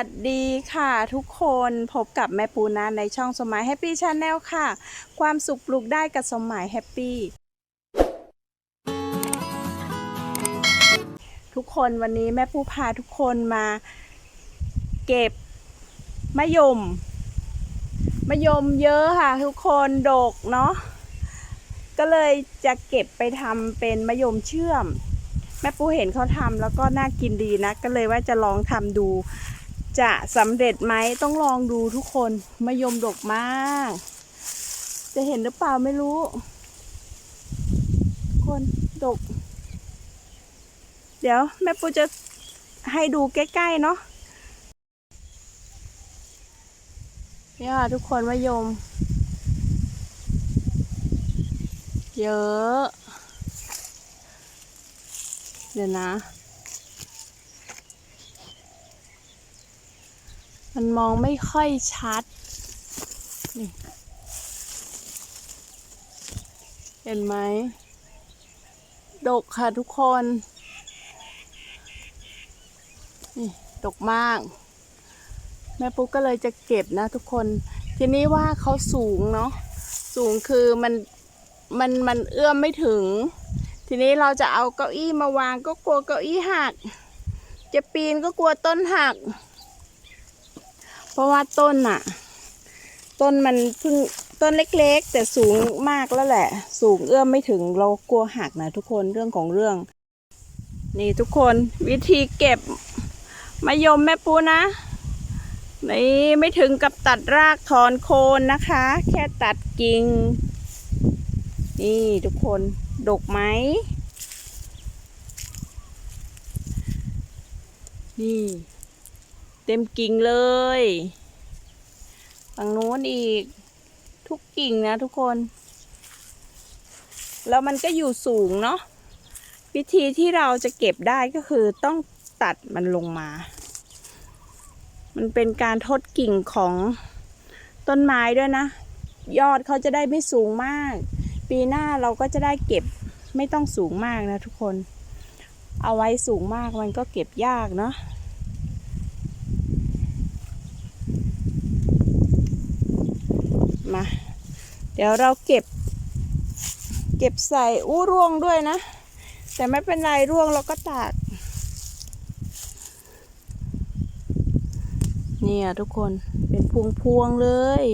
วัสดีค่ะทุกคนพบกับแม่ปูนะในช่องสมัยแฮปปี้ชาแนลค่ะ ความสุขปลูกได้กับสมัยแฮปปี้ทุกคนวันนี้แม่ปูพาทุกคนมาเก็บมะยมมะยมเยอะค่ะ ทุกคนดกเนาะก็เลยจะเก็บไปทำเป็นมะยมเชื่อมแม่ปูเห็นเขาทำแล้วก็น่ากินดีนะ ก็เลยว่าจะลองทำดู จะสำเร็จไหมต้องลองดูทุกคนมะยมดกมาก จะเห็นหรือเปล่าไม่รู้ คนดก เดี๋ยวแม่ปูจะให้ดูใกล้ๆเนาะเนี่ยค่ะทุกคนมะยม เยอะ เดี๋ยวนะ มันมองไม่ค่อยชัด นี่เห็นไหม ดกค่ะทุกคน นี่ดกมาก แม่ปุ๊กก็เลยจะเก็บนะทุกคน ทีนี้ว่าเขาสูงเนาะ สูงคือมัน มัน มันเอื้อมไม่ถึง ทีนี้เราจะเอาเก้าอี้มาวางก็กลัวเก้าอี้หัก จะปีนก็กลัวต้นหัก ราะว่าต้นน่ะต้นมันเพิ่งต้นเล็กๆ แต่สูงมากแล้วแหละ สูงเอื้อมไม่ถึงเรากลัวหักนะทุกคนเรื่องของเรื่อง นี่ทุกคนวิธีเก็บมะยมแม่ปูนะนี่ไม่ถึงกับตัดรากถอนโคนนะคะ แค่ตัดกิ่งนี่ทุกคนดกไหมนี่ เต็มกิ่งเลยฝั่งนู้นอีกทุกกิ่งนะทุกคน แล้วมันก็อยู่สูงเนาะวิธีที่เราจะเก็บได้ก็คือต้องตัดมันลงมา มันเป็นการทดกิ่งของต้นไม้ด้วยนะ ยอดเขาจะได้ไม่สูงมาก ปีหน้าเราก็จะได้เก็บไม่ต้องสูงมากนะทุกคน เอาไว้สูงมากมันก็เก็บยากเนาะ มา เดี๋ยวเราเก็บ เก็บใส่อู้ร่วงด้วยนะ แต่ไม่เป็นไรร่วงเราก็ตากเนี่ยทุกคนเป็นพวงๆเลย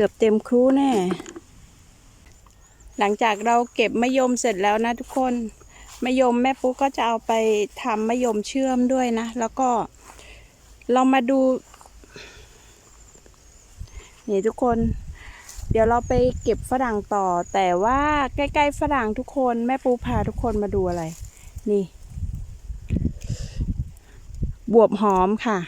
กือบเต็มครูแน่ หลังจากเราเก็บมะยมเสร็จแล้วนะทุกคน มะยมแม่ปุ๊กก็จะเอาไปทำมะยมเชื่อมด้วยนะ แล้วก็เรามาดู นี่ทุกคน เดี๋ยวเราไปเก็บฝรั่งต่อ แต่ว่าใกล้ๆฝรั่งทุกคนแม่ปูพาทุกคนมาดูอะไร นี่ บวบหอมค่ะ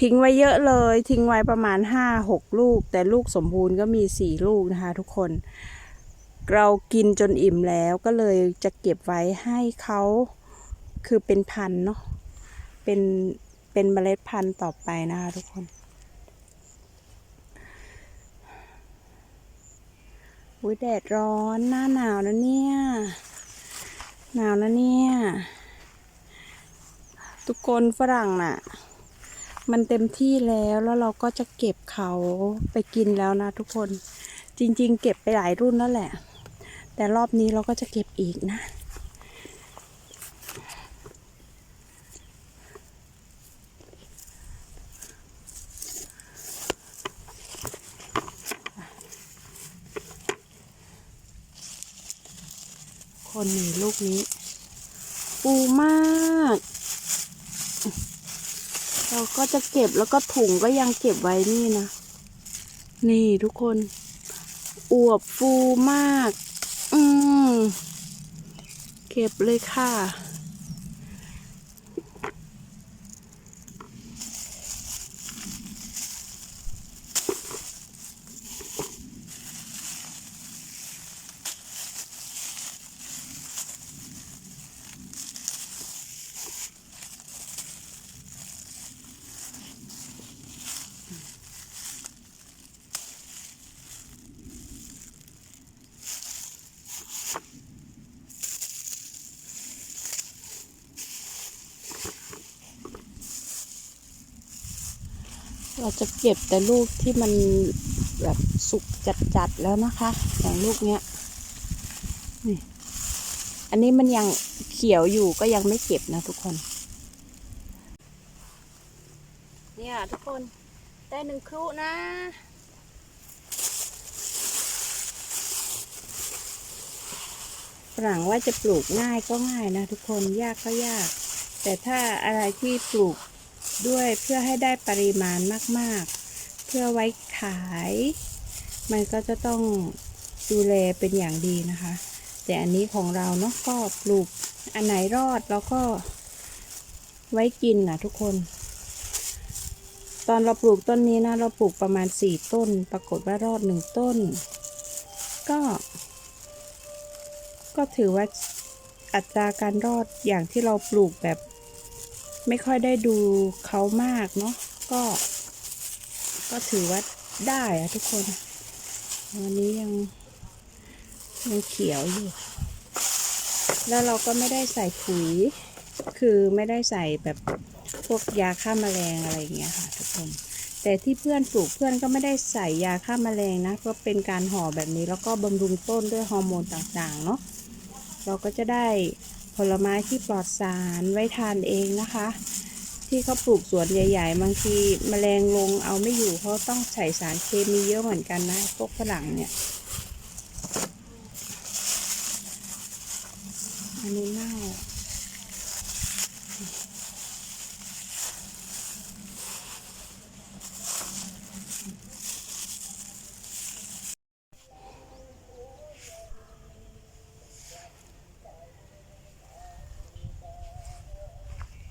ทิ้งไว้เยอะเลย ทิ้งไว้ประมาณห้าหกลูก แต่ลูกสมบูรณ์ก็มีสี่ลูกนะคะทุกคน เรากินจนอิ่มแล้วก็เลยจะเก็บไว้ให้เขาคือเป็นพันเนาะเป็นเป็นเมล็ดพันธุ์ต่อไปนะคะทุกคน อุ้ยแดดร้อนหน้าหนาวนะเนี่ย หนาวนะเนี่ย ทุกคนฝรั่งน่ะ มันเต็มที่แล้วแล้วเราก็จะเก็บเขาไปกินแล้วนะทุกคน จริง ๆ เก็บไปหลายรุ่นแล้วแหละ แต่รอบนี้เราก็จะเก็บอีกนะ คนหนี่งลูกนี้ ปูมาก เราก็จะเก็บแล้วก็ถุงก็ยังเก็บไว้นี่นะ นี่ทุกคน อวบฟูมาก อืม เก็บเลยค่ะ เราจะเก็บแต่ลูกที่มันแบบสุกจัดๆแล้วนะคะ อย่างลูกเนี้ยนี่อันนี้มันยังเขียวอยู่ก็ยังไม่เก็บนะทุกคน เนี่ยทุกคนได้หนึ่งครุนะฝรั่งว่าจะปลูกง่ายก็ง่ายนะทุกคนยากก็ยาก แต่ถ้าอะไรที่ปลูก ด้วยเพื่อให้ได้ปริมาณมาก ๆ เพื่อไว้ขาย มันก็จะต้องดูแลเป็นอย่างดีนะคะ แต่อันนี้ของเราเนาะก็ปลูกอันไหนรอดแล้วก็ไว้กินนะทุกคน ตอนเราปลูกต้นนี้นะ เราปลูกประมาณสี่ต้น ปรากฏว่ารอดหนึ่งต้น ก็ ก็ถือว่าอัตราการรอดอย่างที่เราปลูกแบบ ไม่ค่อยได้ดูเขามากเนาะก็ ก็ถือว่าได้อะทุกคนวันนี้ยังยังเขียวอยู่ แล้วเราก็ไม่ได้ใส่ปุ๋ย คือไม่ได้ใส่แบบพวกยาฆ่าแมลงอะไรอย่างเงี้ยค่ะทุกคน แต่ที่เพื่อนปลูกเพื่อนก็ไม่ได้ใส่ยาฆ่าแมลงนะ ก็เป็นการห่อแบบนี้แล้วก็บำรุงต้นด้วยฮอร์โมนต่างๆเนาะ เราก็จะได้ ผลไม้ที่ปลอดสารไว้ทานเองนะคะ ที่เขาปลูกสวนใหญ่ ๆ บางทีแมลงลงเอาไม่อยู่เพราะต้องใส่สารเคมีเยอะเหมือนกันนะพวกฝรั่งเนี่ย อันนี้เน่า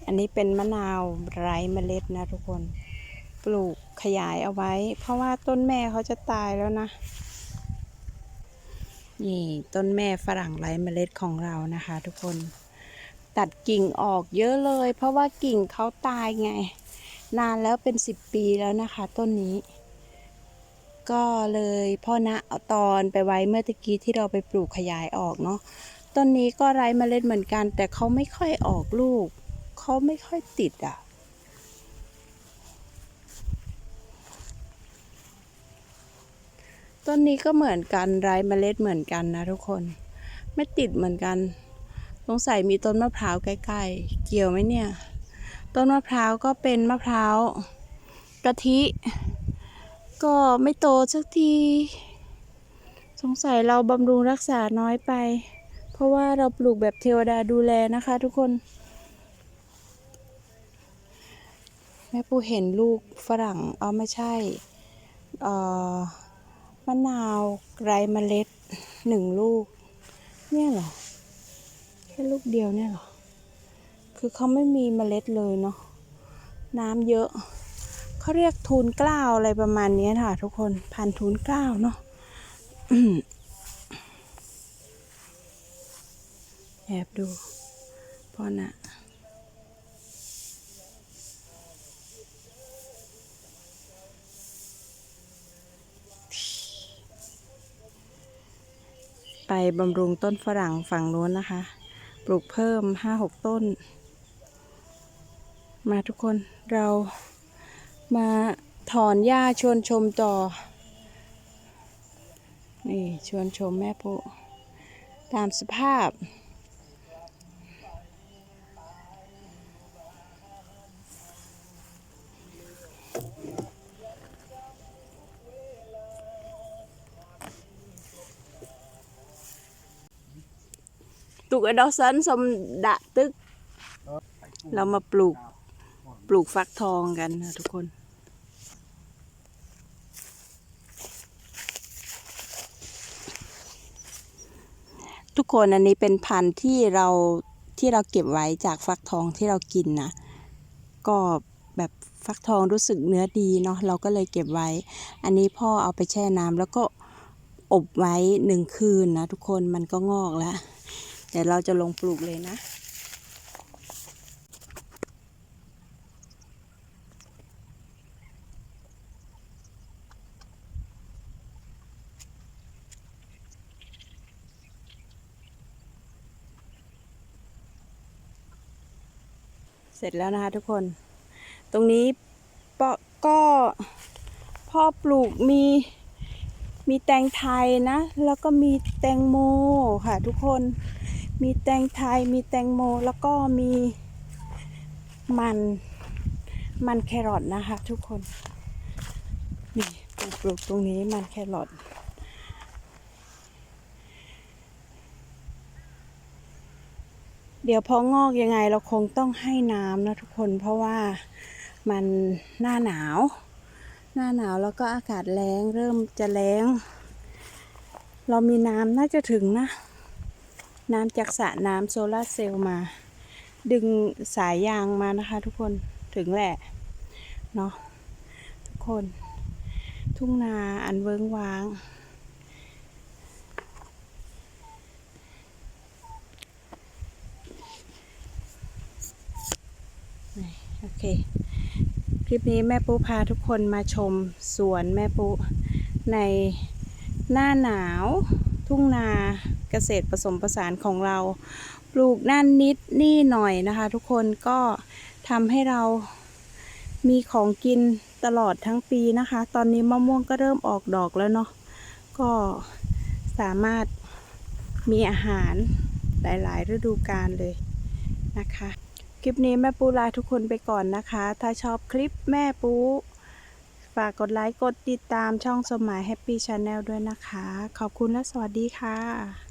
อันนี้เป็นมะนาวไร้เมล็ดนะทุกคน ปลูกขยายเอาไว้ เพราะว่าต้นแม่เขาจะตายแล้วนะ นี่ต้นแม่ฝรั่งไร้เมล็ดของเรานะคะ ทุกคน ตัดกิ่งออกเยอะเลย เพราะว่ากิ่งเขาตายไง นานแล้วเป็นสิบปีแล้วนะคะ ต้นนี้ ก็เลยพ่อนะเอาตอนไปไว้เมื่อตะกี้ที่เราไปปลูกขยายออกเนาะ ต้นนี้ก็ไร้เมล็ดเหมือนกัน แต่เขาไม่ค่อยออกลูก เขาไม่ค่อยติดอะ ต้นนี้ก็เหมือนกันไร้เมล็ดเหมือนกันนะทุกคน ไม่ติดเหมือนกันสงสัยมีต้นมะพร้าวใกล้ๆ เกี่ยวไหมเนี่ย ต้นมะพร้าวก็เป็นมะพร้าวกะทิ ก็ไม่โตสักที สงสัยเราบำรุงรักษาน้อยไป เพราะว่าเราปลูกแบบเทวดาดูแลนะคะทุกคน แม่ปูเห็นลูกฝรั่งเอาไม่ใช่เออมะนาวไรเมล็ดหนึ่งลูก เนี่ยเหรอแค่ลูกเดียวเนี่ยเหรอคือเขาไม่มีเมล็ดเลยเนาะน้ำเยอะเขาเรียกทูนกล้าวอะไรประมาณนี้ค่ะ ทุกคนพันธุ์ทูนกล้าวเนาะแอบดูพ่อน่ะ ไปบำรุงต้นฝรั่งฝั่งนู้นนะคะ ปลูกเพิ่มห้าหกต้น มาทุกคนเรามาถอนหญ้าชวนชมต่อ นี่ชวนชมแม่ปุตามสภาพ ตุกไอ้ดอกสันสมดะตึก เรามาปลูกปลูกฟักทองกันนะทุกคน ทุกคนอันนี้เป็นพันธุ์ที่เราที่เราเก็บไว้จากฟักทองที่เรากินนะก็แบบฟักทองรู้สึกเนื้อดีเนาะเราก็เลยเก็บไว้ อันนี้พ่อเอาไปแช่น้ำแล้วก็อบไว้หนึ่งคืนนะทุกคนมันก็งอกแล้ว ดี๋ยวเราจะลงปลูกเลยนะ เสร็จแล้วนะคะทุกคน ตรงนี้ปอก็พ่อปลูกมีมีแตงไทยนะ แล้วก็มีแตงโมค่ะทุกคน มีแตงไทย มีแตงโม แล้วก็มีมัน มันแครอทนะคะทุกคน นี่ปลูกปลูกตรงนี้มันแครอท เดี๋ยวพองอกยังไงเราคงต้องให้น้ำนะทุกคน เพราะว่ามันหน้าหนาว หน้าหนาวแล้วก็อากาศแล้งเริ่มจะแล้งเรามีน้ำน่าจะถึงนะ น้ำจากสระน้ำโซลาร์เซลล์มา ดึงสายยางมานะคะ ทุกคนถึงแหละเนาะทุกคน ทุ่งนาอันเวิงว้างโอเค คลิปนี้แม่ปุ๊พาทุกคนมาชมสวนแม่ปุ๊ในหน้าหนาวทุ่งนา เกษตรผสมผสานของเรา ปลูกนั่นนิดนี่หน่อยนะคะ ทุกคนก็ทำให้เรามีของกินตลอดทั้งปีนะคะ ตอนนี้มะม่วงก็เริ่มออกดอกแล้วเนาะก็สามารถมีอาหารหลาย ๆ ฤดูกาลเลยนะคะ คลิปนี้แม่ปูลาทุกคนไปก่อนนะคะ ถ้าชอบคลิปแม่ปูฝากกดไลค์ กดติดตามช่องสมหมายแฮปปี้ชาแนลด้วยนะคะ ขอบคุณและสวัสดีค่ะ